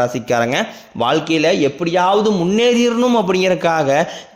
ராசிக்காரங்க வாழ்க்கையில் எப்படியாவது முன்னேறிடணும் அப்படிங்கிறக்காக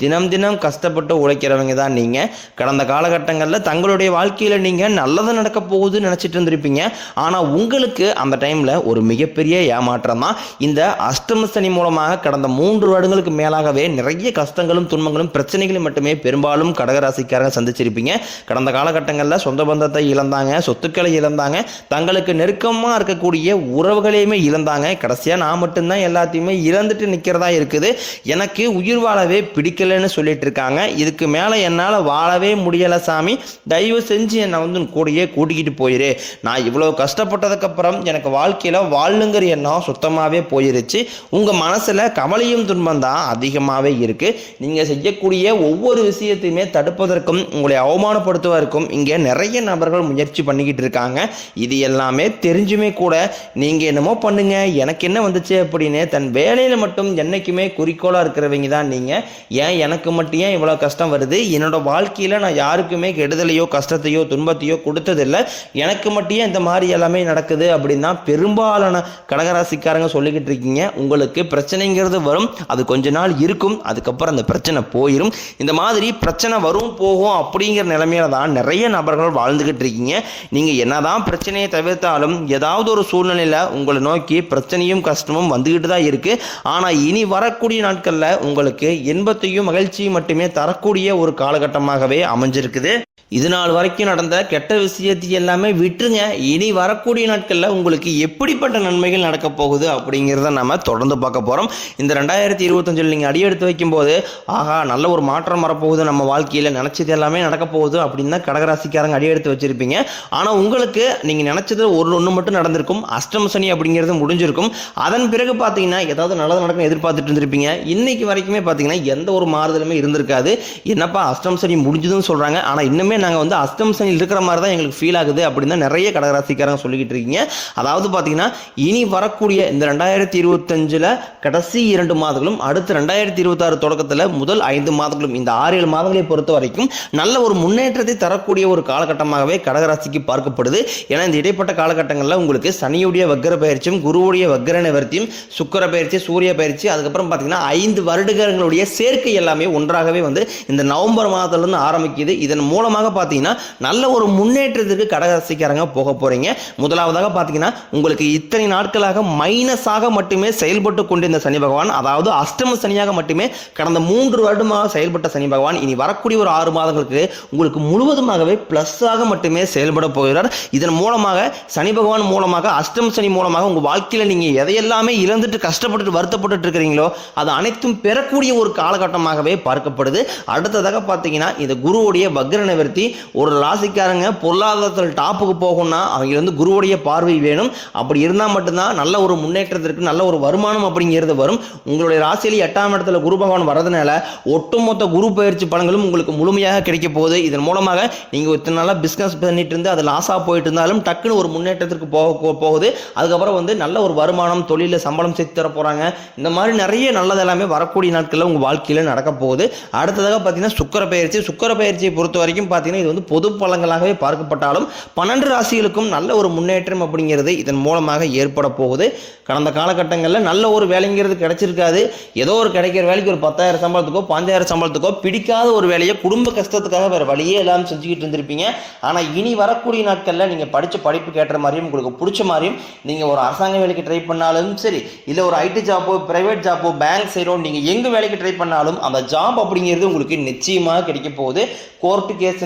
தினம் தினம் கஷ்டப்பட்டு உழைக்கிறவங்க தான் நீங்கள் கடந்த காலகட்டங்களில் தங்களுடைய வாழ்க்கையில் நீங்கள் நல்லது நடக்க போகுதுன்னு நினச்சிட்டு இருந்திருப்பீங்க. ஆனால் உங்களுக்கு அந்த டைமில் ஒரு மிகப்பெரிய ஏமாற்றம் தான். இந்த அஷ்டம சனி மூலமாக கடந்த மூன்று வருடங்களுக்கு மேலாகவே நிறைய கஷ்டங்களும் துன்பங்களும் பிரச்சனைகளும் மட்டுமே பெரும்பாலும் கடகராசிக்காரங்க சந்திச்சிருப்பீங்க. கடந்த காலகட்டங்களில் சொந்த பந்தத்தை இழந்தாங்க சொத்துக்களை இழந்தாங்க தங்களுக்கு நெருக்கமாக இருக்கக்கூடிய உறவுகளையுமே இழந்தாங்க. கடைசியாக நான் மட்டும்தான் எல்லாத்தையுமே இறந்துட்டு நிற்கிறதா இருக்குது. எனக்கு உயிர் வாழவே பிடிக்கலைன்னு சொல்லிட்டு இருக்காங்க இதுக்கு மேலே என்னால் வாழவே முடியலை சாமி. தயவு செஞ்சு என்னை வந்து கூடயே கூட்டிக்கிட்டு போயிரு. நான் இவ்வளோ கஷ்டப்பட்டதுக்கப்புறம் எனக்கு வாழ்க்கையில் வாழணுங்கிற எண்ணம் சுத்தமாகவே போயிருச்சு. உங்கள் மனசில் கவலையும் துன்பம் தான் அதிகமாகவே இருக்குது நீங்கள் செய்யக்கூடிய ஒவ்வொரு விஷயத்தையுமே தடுப்பதற்கும் உங்களை அவமானப்படுத்துவதற்கும் இங்கே நிறைய நபர்கள் முயற்சி பண்ணிக்கிட்டு இருக்காங்க. இது எல்லாமே தெரிஞ்சுமே கூட நீங்கள் என்னமோ பண்ணுங்கள் எனக்கு என்ன வந்து வந்துச்சு அப்படின்னு தன் வேலையில் மட்டும் என்னைக்குமே குறிக்கோளாக இருக்கிறவங்க தான் நீங்கள் ஏன் எனக்கு மட்டும் ஏன் இவ்வளோ கஷ்டம் வருது? என்னோட வாழ்க்கையில் நான் யாருக்குமே கெடுதலையோ கஷ்டத்தையோ துன்பத்தையோ கொடுத்ததில்லை. எனக்கு மட்டும் ஏன் இந்த மாதிரி எல்லாமே நடக்குது அப்படின்னா பெரும்பாலான கடகராசிக்காரங்க சொல்லிக்கிட்டு இருக்கீங்க. உங்களுக்கு பிரச்சனைங்கிறது வரும் அது கொஞ்ச நாள் இருக்கும் அதுக்கப்புறம் அந்த பிரச்சனை போயிடும் இந்த மாதிரி பிரச்சனை வரும் போகும் அப்படிங்கிற நிலைமையில தான் நிறைய நபர்கள் வாழ்ந்துக்கிட்டு இருக்கீங்க. நீங்கள் என்னதான் பிரச்சனையை தவிர்த்தாலும் ஏதாவது ஒரு சூழ்நிலையில் உங்களை நோக்கி பிரச்சனையும் கஷ்டம் கஷ்டமும் வந்துக்கிட்டு தான் இருக்குது ஆனால் இனி வரக்கூடிய நாட்களில் உங்களுக்கு இன்பத்தையும் மகிழ்ச்சியும் மட்டுமே தரக்கூடிய ஒரு காலகட்டமாகவே அமைஞ்சிருக்குது. இது நாள் வரைக்கும் நடந்த கெட்ட விஷயத்தை எல்லாமே விட்டுருங்க. இனி வரக்கூடிய நாட்களில் உங்களுக்கு எப்படிப்பட்ட நன்மைகள் நடக்க போகுது அப்படிங்கிறத நம்ம தொடர்ந்து பார்க்க போகிறோம் இந்த ரெண்டாயிரத்தி இருபத்தஞ்சில் நீங்கள் அடி எடுத்து வைக்கும்போது ஆஹா நல்ல ஒரு மாற்றம் வரப்போகுது நம்ம வாழ்க்கையில். நினச்சது எல்லாமே நடக்க போகுது அப்படின்னு தான் கடகராசிக்காரங்க அடி எடுத்து வச்சிருப்பீங்க. ஆனால் உங்களுக்கு நீங்கள் நினச்சது ஒரு ஒன்று மட்டும் நடந்திருக்கும். அஷ்டம சனி அப்படிங்கிறது முடிஞ்சிருக்கும். அதன் பிறகு பார்த்தீங்கன்னா ஏதாவது நல்லது நடக்கும் எதிர்பார்த்துட்டு இருந்திருப்பீங்க. இன்னைக்கு வரைக்குமே பார்த்தீங்கன்னா எந்த ஒரு மாறுதலுமே இருந்திருக்காது. என்னப்பா அஷ்டம சனி முடிஞ்சதுன்னு சொல்கிறாங்க ஆனால் இன்னும் நாங்கள் வந்து அஷ்டம் சனியில் இருக்கிற மாதிரி தான் எங்களுக்கு ஃபீல் ஆகுது அப்படின்னு தான் நிறைய கடகராசிக்காரங்க சொல்லிக்கிட்டு இருக்கீங்க. அதாவது பார்த்தீங்கன்னா இனி வரக்கூடிய இந்த ரெண்டாயிரத்தி இருபத்தஞ்சில் கடைசி இரண்டு மாதங்களும் அடுத்து ரெண்டாயிரத்தி இருபத்தாறு தொடக்கத்தில் முதல் ஐந்து மாதங்களும் இந்த ஆறு ஏழு மாதங்களை பொறுத்த வரைக்கும் நல்ல ஒரு முன்னேற்றத்தை தரக்கூடிய ஒரு காலகட்டமாகவே கடகராசிக்கு பார்க்கப்படுது. ஏன்னா இந்த இடைப்பட்ட காலகட்டங்களில் உங்களுக்கு சனியுடைய வக்கர பயிற்சியும் குருவுடைய வக்கர நிவர்த்தியும் சுக்கர பயிற்சி சூரிய பயிற்சி அதுக்கப்புறம் பார்த்தீங்கன்னா ஐந்து வருடங்களுடைய சேர்க்கை எல்லாமே ஒன்றாகவே வந்து இந்த நவம்பர் மாதத்துலேருந்து ஆரம்பிக்குது. இதன் மூலமாக பார்த்தீங்கன்னா நல்ல ஒரு முன்னேற்றத்திற்கு கடகராசிக்காரங்க போக போகிறீங்க முதலாவதாக பார்த்தீங்கன்னா உங்களுக்கு இத்தனை நாட்களாக மைனஸாக மட்டுமே செயல்பட்டு கொண்டிருந்த சனி பகவான் அதாவது அஷ்டம சனியாக மட்டுமே கடந்த மூன்று வருடமாக செயல்பட்ட சனி பகவான் இனி வரக்கூடிய ஒரு ஆறு மாதங்களுக்கு உங்களுக்கு முழுவதுமாகவே ப்ளஸ்ஸாக மட்டுமே செயல்பட போகிறார். இதன் மூலமாக சனி பகவான் மூலமாக அஷ்டம சனி மூலமாக உங்கள் வாழ்க்கையில் நீங்கள் எதையெல்லாமே இழந்துட்டு கஷ்டப்பட்டுட்டு வருத்தப்பட்டு இருக்கிறீங்களோ அது அனைத்தும் பெறக்கூடிய ஒரு காலகட்டமாகவே பார்க்கப்படுது. அடுத்ததாக பார்த்தீங்கன்னா இந்த குருவுடைய வக்ர பயன்படுத்தி ஒரு ராசிக்காரங்க பொருளாதாரத்தில் டாப்புக்கு போகணும்னா அவங்க வந்து குருவுடைய பார்வை வேணும். அப்படி இருந்தால் மட்டும்தான் நல்ல ஒரு முன்னேற்றத்திற்கு நல்ல ஒரு வருமானம் அப்படிங்கிறது வரும். உங்களுடைய ராசியிலே எட்டாம் இடத்துல குரு பகவான் வரதுனால ஒட்டுமொத்த குரு பயிற்சி பலன்களும் உங்களுக்கு முழுமையாக கிடைக்க போகுது. இதன் மூலமாக நீங்கள் இத்தனை நாளாக பிஸ்னஸ் பண்ணிட்டு இருந்து அது லாஸாக போயிட்டு இருந்தாலும் டக்குன்னு ஒரு முன்னேற்றத்திற்கு போக போகுது. அதுக்கப்புறம் வந்து நல்ல ஒரு வருமானம் தொழிலில் சம்பளம் சேர்த்து தர போகிறாங்க இந்த மாதிரி நிறைய நல்லது எல்லாமே வரக்கூடிய நாட்களில் உங்கள் வாழ்க்கையில் நடக்க போகுது. அடுத்ததாக பார்த்தீங்கன்னா சுக்கர பயிற்சி. சுக்கர பயிற்சியை பொறுத்த வரைக்கும் பார்த்தீங்கன்னா இது வந்து பொது பலங்களாகவே பார்க்கப்பட்டாலும் பன்னெண்டு ராசிகளுக்கும் நல்ல ஒரு முன்னேற்றம் அப்படிங்கிறது இதன் மூலமாக ஏற்பட போகுது. கடந்த காலகட்டங்களில் நல்ல ஒரு வேலைங்கிறது கிடைச்சிருக்காது. ஏதோ ஒரு கிடைக்கிற வேலைக்கு ஒரு பத்தாயிரம் சம்பளத்துக்கோ பஞ்சாயிரம் சம்பளத்துக்கோ பிடிக்காத ஒரு வேலையை குடும்ப கஷ்டத்துக்காக வேறு வழியே இல்லாமல் செஞ்சுக்கிட்டு இருந்திருப்பீங்க. ஆனால் இனி வரக்கூடிய நாட்களில் நீங்கள் படித்த படிப்பு கேட்ட மாதிரியும் உங்களுக்கு பிடிச்ச மாதிரியும் நீங்கள் ஒரு அரசாங்க வேலைக்கு ட்ரை பண்ணாலும் சரி இல்லை ஒரு ஐடி ஜாப்போ ப்ரைவேட் ஜாப்போ பேங்க் சைடோ நீங்கள் எங்கே வேலைக்கு ட்ரை பண்ணாலும் அந்த ஜாப் அப்படிங்கிறது உங்களுக்கு நிச்சயமாக கிடைக்க போகுது. கோர்ட்டு கேஸ்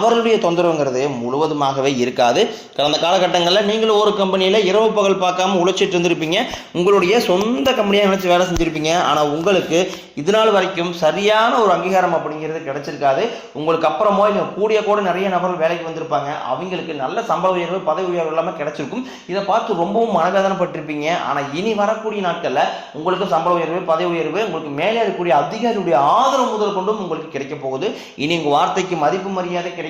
அவர்களுடைய தொந்தரவுங்கிறது முழுவதுமாகவே இருக்காது. கடந்த காலகட்டங்களில் நீங்களும் ஒரு கம்பெனியில் இரவு பகல் பார்க்காம உழைச்சிட்டு இருந்திருப்பீங்க. உங்களுடைய சொந்த கம்பெனியாக நினச்சி வேலை செஞ்சுருப்பீங்க. ஆனால் உங்களுக்கு இது நாள் வரைக்கும் சரியான ஒரு அங்கீகாரம் அப்படிங்கிறது கிடைச்சிருக்காது. உங்களுக்கு அப்புறமோ இல்லை கூடிய கூட நிறைய நபர்கள் வேலைக்கு வந்திருப்பாங்க. அவங்களுக்கு நல்ல சம்பள உயர்வு பதவி உயர்வு எல்லாமே கிடைச்சிருக்கும். இதை பார்த்து ரொம்பவும் மனவேதனைப்பட்டிருப்பீங்க ஆனால் இனி வரக்கூடிய நாட்களில் உங்களுக்கு சம்பள உயர்வு பதவி உயர்வு உங்களுக்கு மேலே இருக்கக்கூடிய அதிகாரியுடைய ஆதரவு முதல் கொண்டும் உங்களுக்கு கிடைக்க போகுது. இனி உங்கள் வார்த்தைக்கு மதிப்பு மரியாதை கிடைக்கும்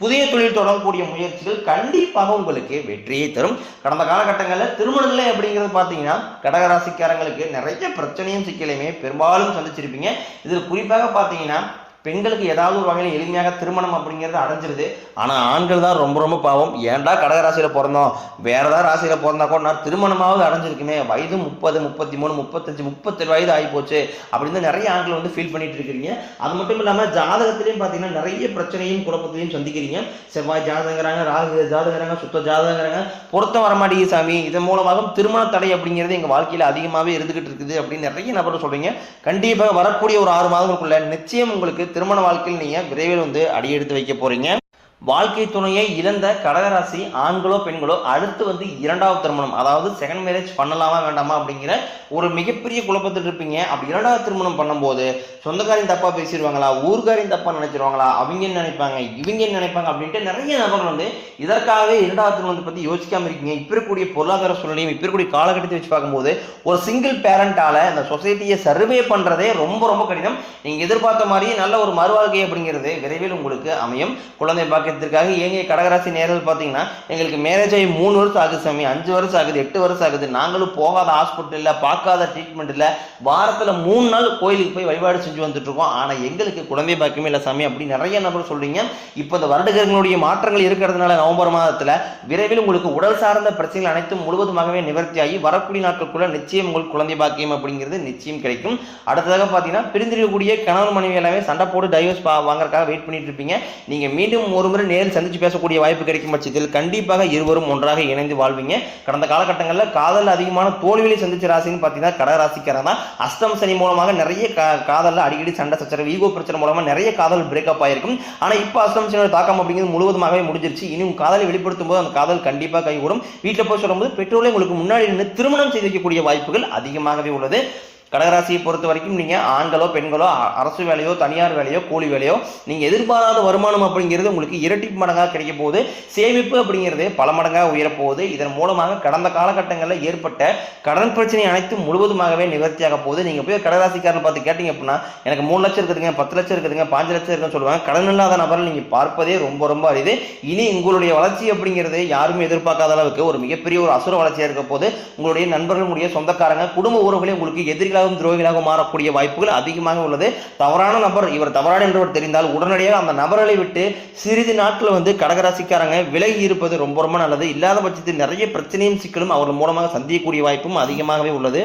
புதிய தொழில் தொடங்கக்கூடிய முயற்சிகள் கண்டிப்பாக உங்களுக்கு வெற்றியை தரும். கடந்த காலகட்டங்களில் திருமணநிலை அப்படிங்கிறது பார்த்தீங்கன்னா கடகராசிக்காரங்களுக்கு நிறைய பிரச்சனையும் சிக்கலையுமே பெரும்பாலும் சந்திச்சிருப்பீங்க. இதில் குறிப்பாக பார்த்தீங்கன்னா பெண்களுக்கு ஏதாவது ஒரு வகையில் எளிமையாக திருமணம் அப்படிங்கிறது அடைஞ்சிருது. ஆனால் ஆண்கள் தான் ரொம்ப ரொம்ப பாவம். ஏன்டா கடகராசியில் பிறந்தோம்? வேற ஏதாவது ராசியில் பிறந்தா கூட நான் திருமணமாவது அடைஞ்சிருக்குமே. வயது முப்பது முப்பத்தி மூணு முப்பத்தஞ்சு முப்பத்தேழு வயது ஆகி போச்சு அப்படின்னு நிறைய ஆண்கள் வந்து ஃபீல் பண்ணிட்டு இருக்கிறீங்க. அது மட்டும் இல்லாமல் ஜாதகத்திலையும் பார்த்தீங்கன்னா நிறைய பிரச்சனையும் குழப்பத்தையும் சந்திக்கிறீங்க. செவ்வாய் ஜாதகங்கிறாங்க ராகு ஜாதகங்கிறாங்க சுத்த ஜாதகங்கிறாங்க. பொருத்தம் வர சாமி. இதன் மூலமாக திருமண தடை அப்படிங்கிறது எங்கள் வாழ்க்கையில் அதிகமாகவே இருந்துகிட்டு இருக்குது அப்படின்னு நிறைய நபர் சொல்கிறீங்க கண்டிப்பாக வரக்கூடிய ஒரு ஆறு மாதங்களுக்குள்ள நிச்சயம் உங்களுக்கு திருமண வாழ்க்கையில் நீங்கள் விரைவில் வந்து அடியெடுத்து வைக்க போறீங்க. வாழ்க்கை துணையை இழந்த கடகராசி ஆண்களோ பெண்களோ அடுத்து வந்து இரண்டாவது திருமணம் அதாவது செகண்ட் மேரேஜ் பண்ணலாமா வேண்டாமா அப்படிங்கிற ஒரு மிகப்பெரிய குழப்பத்தில் இருப்பீங்க. அப்படி இரண்டாவது திருமணம் பண்ணும்போது சொந்தக்காரின் தப்பா பேசிடுவாங்களா ஊர்காரின் தப்பா நினைச்சிருவாங்களா அவங்க என்ன நினைப்பாங்க இவங்க என்ன நினைப்பாங்க அப்படின்ட்டு நிறைய நபர்கள் வந்து இதற்காகவே இரண்டாவது திருமணத்தை பத்தி யோசிக்காம இருக்கீங்க. இப்ப இருக்கக்கூடிய பொருளாதார சூழ்நிலையும் இப்ப இருக்கக்கூடிய காலகட்டத்தை வச்சு பார்க்கும்போது ஒரு சிங்கிள் பேரண்டால அந்த சொசைட்டியை சர்வே பண்றதே ரொம்ப ரொம்ப கடினம். நீங்க எதிர்பார்த்த மாதிரி நல்ல ஒரு மறுவாழ்க்கை அப்படிங்கிறது விரைவில் உங்களுக்கு அமையும். குழந்தை பாக்கியத்திற்காக ஏங்க கடகராசி நேரில் பார்த்தீங்கன்னா எங்களுக்கு மேரேஜ் ஆகி மூணு வருஷம் ஆகுது சாமி அஞ்சு வருஷம் ஆகுது எட்டு வருஷம் ஆகுது. நாங்களும் போகாத ஹாஸ்பிட்டல் பார்க்காத ட்ரீட்மெண்ட் இல்லை. வாரத்தில் மூணு நாள் கோயிலுக்கு போய் வழிபாடு செஞ்சு வந்துட்டு இருக்கோம். ஆனால் எங்களுக்கு குழந்தை பாக்கியமே இல்லை சாமி அப்படி நிறைய நபர் சொல்றீங்க. இப்போ இந்த வருடங்களுடைய மாற்றங்கள் இருக்கிறதுனால நவம்பர் மாதத்தில் விரைவில் உங்களுக்கு உடல் சார்ந்த பிரச்சனைகள் அனைத்தும் முழுவதுமாகவே நிவர்த்தியாகி வரக்கூடிய நாட்களுக்குள்ள நிச்சயம் உங்களுக்கு குழந்தை பாக்கியம் அப்படிங்கிறது நிச்சயம் கிடைக்கும். அடுத்ததாக பார்த்தீங்கன்னா பிரிந்திருக்கக்கூடிய கணவன் மனைவி எல்லாமே சண்டை போட்டு டைவர்ஸ் வாங்குறதுக்காக வெயிட் பண்ணிட்டு இருப்பீங்க. நீங்க மீண்டும் ஒரு முறை நேரில் சந்திச்சு பேசக்கூடிய வாய்ப்பு கிடைக்கும் பட்சத்தில் கண்டிப்பாக இருவரும் ஒன்றாக இணைந்து வாழ்வீங்க. கடந்த காலகட்டங்களில் காதல் அதிகமான தோல்வியை சந்திச்ச ராசின்னு பார்த்தீங்கன்னா கடகராசிக்காரன் தான். அஸ்தம் சனி மூலமாக நிறைய காதலில் அடிக்கடி சண்டை சச்சரவு ஈகோ பிரச்சனை மூலமாக நிறைய காதல் பிரேக்கப் ஆயிருக்கும். ஆனால் இப்போ அஸ்தம் சனியோட தாக்கம் அப்படிங்கிறது முழுவதுமாகவே முடிஞ்சிருச்சு. இனி காதலை வெளிப்படுத்தும் போது அந்த காதல் கண்டிப்பாக கைகூடும். வீட்டில் போய் சொல்லும்போது பெற்றோரை உங்களுக்கு முன்னாடி நின்று திருமணம் செய்து வைக்கக்கூடிய வாய்ப்புகள் அதிகமாகவே உள்ளது. கடகராசியை பொறுத்த வரைக்கும் நீங்கள் ஆண்களோ பெண்களோ அரசு வேலையோ தனியார் வேலையோ கூலி வேலையோ நீங்கள் எதிர்பாராத வருமானம் அப்படிங்கிறது உங்களுக்கு இரட்டிப்பு மடங்காக கிடைக்க போகுது. சேமிப்பு அப்படிங்கிறது பல மடங்காக உயரப்போகுது இதன் மூலமாக கடந்த காலகட்டங்களில் ஏற்பட்ட கடன் பிரச்சனை அனைத்தும் முழுவதுமாகவே நிவர்த்தியாக போகுது. நீங்கள் போய் கடகராசிக்காரன் பார்த்து கேட்டீங்க அப்படின்னா எனக்கு மூணு லட்சம் இருக்குதுங்க பத்து லட்சம் இருக்குதுங்க பாஞ்சு லட்சம் இருக்குன்னு சொல்லுவாங்க. கடன் இல்லாத நபரை நீங்கள் பார்ப்பதே ரொம்ப ரொம்ப அரிது. இனி உங்களுடைய வளர்ச்சி அப்படிங்கிறது யாருமே எதிர்பார்க்காத அளவுக்கு ஒரு மிகப்பெரிய ஒரு அசுர வளர்ச்சியாக இருக்க போது உங்களுடைய நண்பர்களுடைய சொந்தக்காரங்க குடும்ப உறவுகளே உங்களுக்கு எதிரிகளாகவும் துரோகிகளாக மாறக்கூடிய வாய்ப்புகள் அதிகமாக உள்ளது. தவறான நபர் இவர் தவறான என்றவர் தெரிந்தால் உடனடியாக அந்த நபர்களை விட்டு சிறிது நாட்கள் வந்து கடகராசிக்காரங்க விலகி இருப்பது ரொம்ப ரொம்ப நல்லது. இல்லாத பட்சத்தில் நிறைய பிரச்சனையும் சிக்கலும் அவர்கள் மூலமாக சந்திக்கக்கூடிய வாய்ப்பும் அதிகமாகவே உள்ளது.